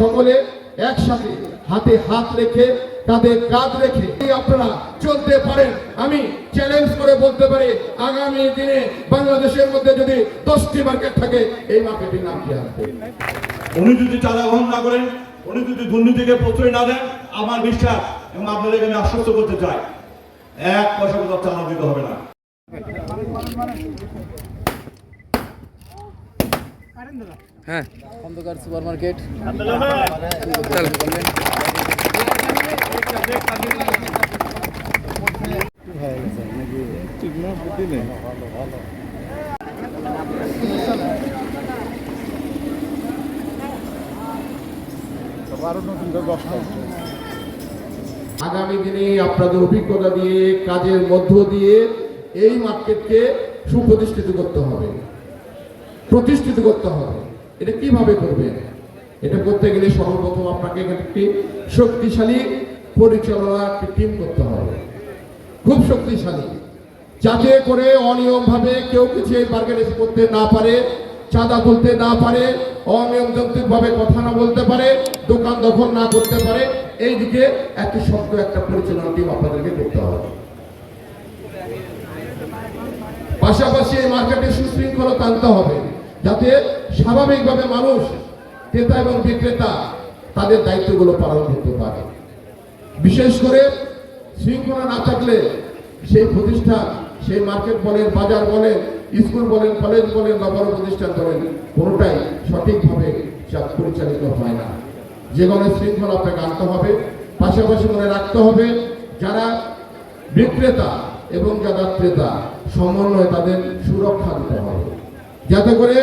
সকলে একসাথে হাতে হাত রেখে তাদের কাজ রেখে আপনারা চলতে পারেন। আমি চ্যালেঞ্জ করে বলতে পারি, আগামী দিনে বাংলাদেশের মধ্যে যদি দশটি মার্কেট থাকে, এই মার্কেটের নাম কি আসবে উনি যদি চাঁদা গ্রহণ না করেন, উনি যদি দুর্নীতিকে প্রশ্রয় না দেন, আমার বিশ্বাস এবং আপনাদেরকে আমি আশ্বস্ত করতে চাই। এক পয়সা কোথাও চাঁদা দিতে হবে না। হ্যাঁ। খন্দকার সুপার মার্কেট চলো আগামী দিনে আপনাদের অভিজ্ঞতা দিয়ে কাজের মধ্য দিয়ে এই মার্কেটকে সুপ্রতিষ্ঠিত করতে হবে। প্রতিষ্ঠিত করতে হবে। এটা কীভাবে করবেন? এটা করতে গেলে সর্বপ্রথম আপনাকে একটি শক্তিশালী পরিচালনা একটি টিম করতে হবে। খুব শক্তিশালী। যাতে করে অনিয়মভাবে কেউ কিছু এই মার্কেটে করতে না পারে, চাঁদা তুলতে না পারে, অনিয়মতান্ত্রিকভাবে কথা না বলতে পারে, দোকান দখল না করতে পারে এই দিকে একটি শক্ত একটা পরিচালনা টিম আপনাদেরকে করতে হবে। পাশাপাশি এই মার্কেটে সুশৃঙ্খলতা আনতে হবে। যাতে স্বাভাবিকভাবে মানুষ ক্রেতা এবং বিক্রেতা তাদের দায়িত্বগুলো পালন করতে পারে। বিশেষ করে শৃঙ্খলা না থাকলে সেই প্রতিষ্ঠান, সেই মার্কেট বলেন, বাজার বলেন, স্কুল বলেন, কলেজ বলেন বা প্রতিষ্ঠান বলেন, কোনোটাই সঠিকভাবে পরিচালিত হয় না। যে কোনো শৃঙ্খলা আপনাকে আনতে হবে, পাশাপাশি মনে রাখতে হবে, যারা বিক্রেতা এবং যারা ক্রেতা, সমন্বয়ে তাদের সুরক্ষা দিতে হবে। যাতে করে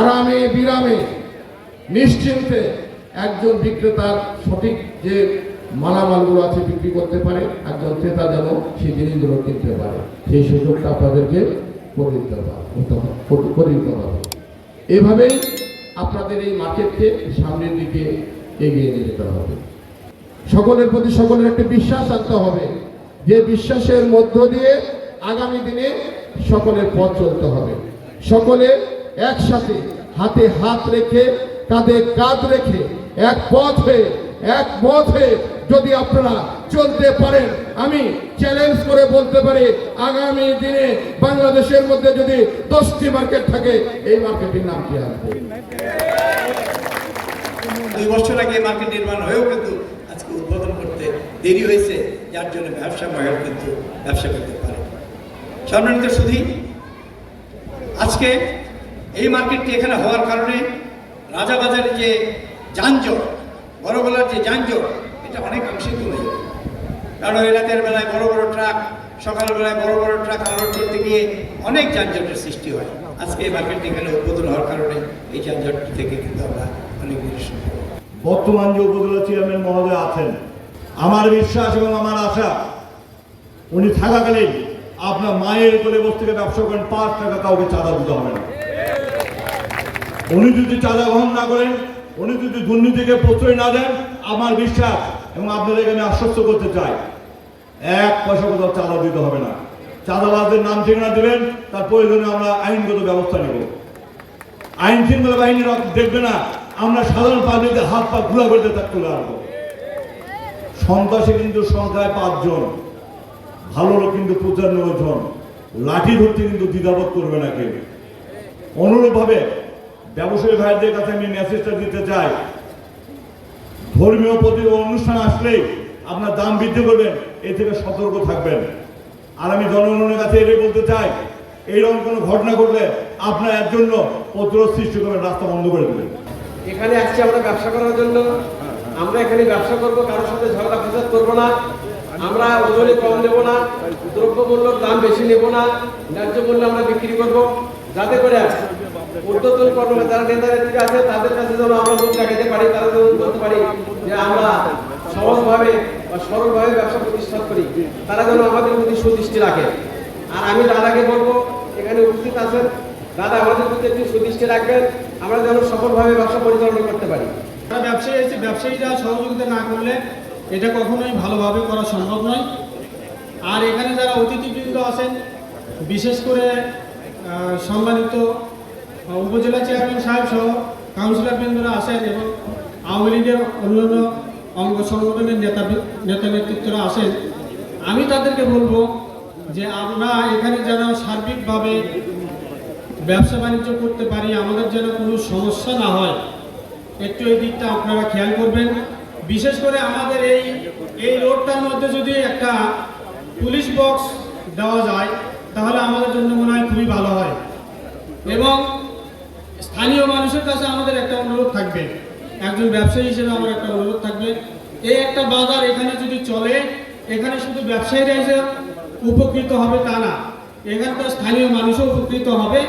আরামে, বিরামে, নিশ্চিন্তে একজন বিক্রেতার সঠিক যে মালামালগুলো আছে বিক্রি করতে পারে, একজন ক্রেতা যেন সেই জিনিসগুলো কিনতে পারে। সেই সুযোগটা আপনাদেরকে দিতে হবে এভাবেই আপনাদের এই মার্কেটকে সামনের দিকে এগিয়ে নিয়ে যেতে হবে। সকলের প্রতি সকলের একটি বিশ্বাস আনতে হবে যে বিশ্বাসের মধ্য দিয়ে আগামী দিনে সকলের পথ চলতে হবে। সকলে একসাথে হাতে হাত রেখে, কাঁধে কাঁধ রেখে, এক পথ হয়ে, এক পথ হয়ে যদি আপনারা চলতে পারেন, আমি চ্যালেঞ্জ করে বলতে পারি, আগামী দিনে বাংলাদেশের মধ্যে যদি দশটি মার্কেট থাকে, এই মার্কেটের নাম কি আসবে দুই বছর আগে মার্কেট নির্মাণ হয়েও কিন্তু আজকে উদ্বোধন করতে দেরি হয়েছে, যার জন্য ব্যবসা মহল কিন্তু ব্যবসা করতে পারে। সম্মানিত শুধু আজকে এই মার্কেটটি এখানে হওয়ার কারণে রাজাবাজারের যে যানজট বড় গলার যে যানজট, এটা অনেকাংশে কমে যাবে কারণ ওই রাতের বেলায় বড় বড় ট্রাক সকালবেলায় বড় বড় ট্রাক আনলোড করতে গিয়ে অনেক যানজটের সৃষ্টি হয়। আজকে এই মার্কেটটি এখানে উদ্বোধন হওয়ার কারণে এই যানজট থেকে কিন্তু আমরা অনেক বেশি বর্তমান যে উপজেলা চেয়ারম্যান মহোদয় আছেন, আমার বিশ্বাস এবং আমার আশা, উনি থাকাকালীন আপনার মায়ের কোলে বসে থেকে ব্যবসা করেন, পাঁচ টাকা কাউকে চাঁদা দিতে হবে না। উনি যদি চাঁদা গ্রহণ না করেন, উনি যদি দুর্নীতিকে প্রশ্রয় না দেন, আমার বিশ্বাস এবং আপনাদেরকে আমি আশ্বস্ত করতে চাই, এক পয়সা কোথাও চাঁদা দিতে হবে না। চাঁদাবাজদের নাম ঠিকানা দেবেন, তার প্রয়োজনে আমরা আইনগত ব্যবস্থা নেব। আইন শৃঙ্খলা বাহিনী রক- দেখবে না, আমরা সাধারণ পাবলিকের হাত পা ঘুরা করে তার তুলে আনব। সন্ত্রাসী কিন্তু সংখ্যায় পাঁচজন। ভালো লোক কিন্তু পঁচানব্বই জন লাঠি ধরতে কিন্তু দ্বিধাবোধ করবে না কেউ। অনুরূপভাবে ব্যবসায়ী ভাইদের কাছে আমি মেসেজটা দিতে চাই। ধর্মীয় প্রতি অনুষ্ঠান আসলেই আপনার দাম বৃদ্ধি করবেন এ থেকে সতর্ক থাকবেন। আর আমি জনগণের কাছে এটাই বলতে চাই এইরকম কোনো ঘটনা ঘটলে আপনার এর জন্য প্রতিরোধ সৃষ্টি করবেন রাস্তা বন্ধ করে দেবেন। এখানে আসছি আমরা ব্যবসা করার জন্য। আমরা এখানে ব্যবসা করব কারোর সাথে ঝগড়া ফেসাদ করব না। আমরা ওজনে কম নেব না দ্রব্য মূল্যর দাম বেশি নেব না, ন্যায্য মূল্য আমরা বিক্রি করব। যাতে করে ঊর্ধ্বতন কর্মে যারা নেতা নেত্রী আছে, তাদের কাছে যেন আমরা মুখ দেখাতে পারি, তারা যেন বলতে পারি যে আমরা সহজভাবে বা সরলভাবে ব্যবসা প্রতিষ্ঠা করি। তারা যেন আমাদের প্রতি সুদৃষ্টি রাখে। আর আমি দাদাকে বলব, এখানে উপস্থিত আছেন, দাদা আমাদের প্রতি একটু সুদৃষ্টি রাখবেন, আমরা যেন সফলভাবে ব্যবসা পরিচালনা করতে পারি। ব্যবসায়ী আছে ব্যবসায়ীরা সহযোগিতা না করলে এটা কখনোই ভালোভাবে করা সম্ভব নয়। আর এখানে যারা অতিথিবৃন্দ আছেন, বিশেষ করে সম্মানিত উপজেলা চেয়ারম্যান সাহেব সহ কাউন্সিলর বৃন্দরা আছেন এবং আওয়ামী লীগের অন্যান্য অঙ্গ সংগঠনের নেতা নেতা নেতৃত্বরা আসেন আমি তাদেরকে বলব যে আমরা এখানে যেন সার্বিকভাবে ব্যবসা বাণিজ্য করতে পারি, আমাদের যেন কোনো সমস্যা না হয়। একটু এই দিকটা আপনারা খেয়াল করবেন। বিশেষ করে আমাদের এই এই রোডটার মধ্যে যদি একটা পুলিশ বক্স দেওয়া যায়, তাহলে আমাদের জন্য মনে হয় খুবই ভালো হয়। এবং স্থানীয় মানুষের কাছে আমাদের একটা অনুরোধ থাকবে। একজন ব্যবসায়ী হিসেবে আমার একটা অনুরোধ থাকবে। এই একটা বাজার এখানে যদি চলে, এখানে শুধু ব্যবসায়ীরাই যে উপকৃত হবে তা না, এখানকার স্থানীয় মানুষও উপকৃত হবে।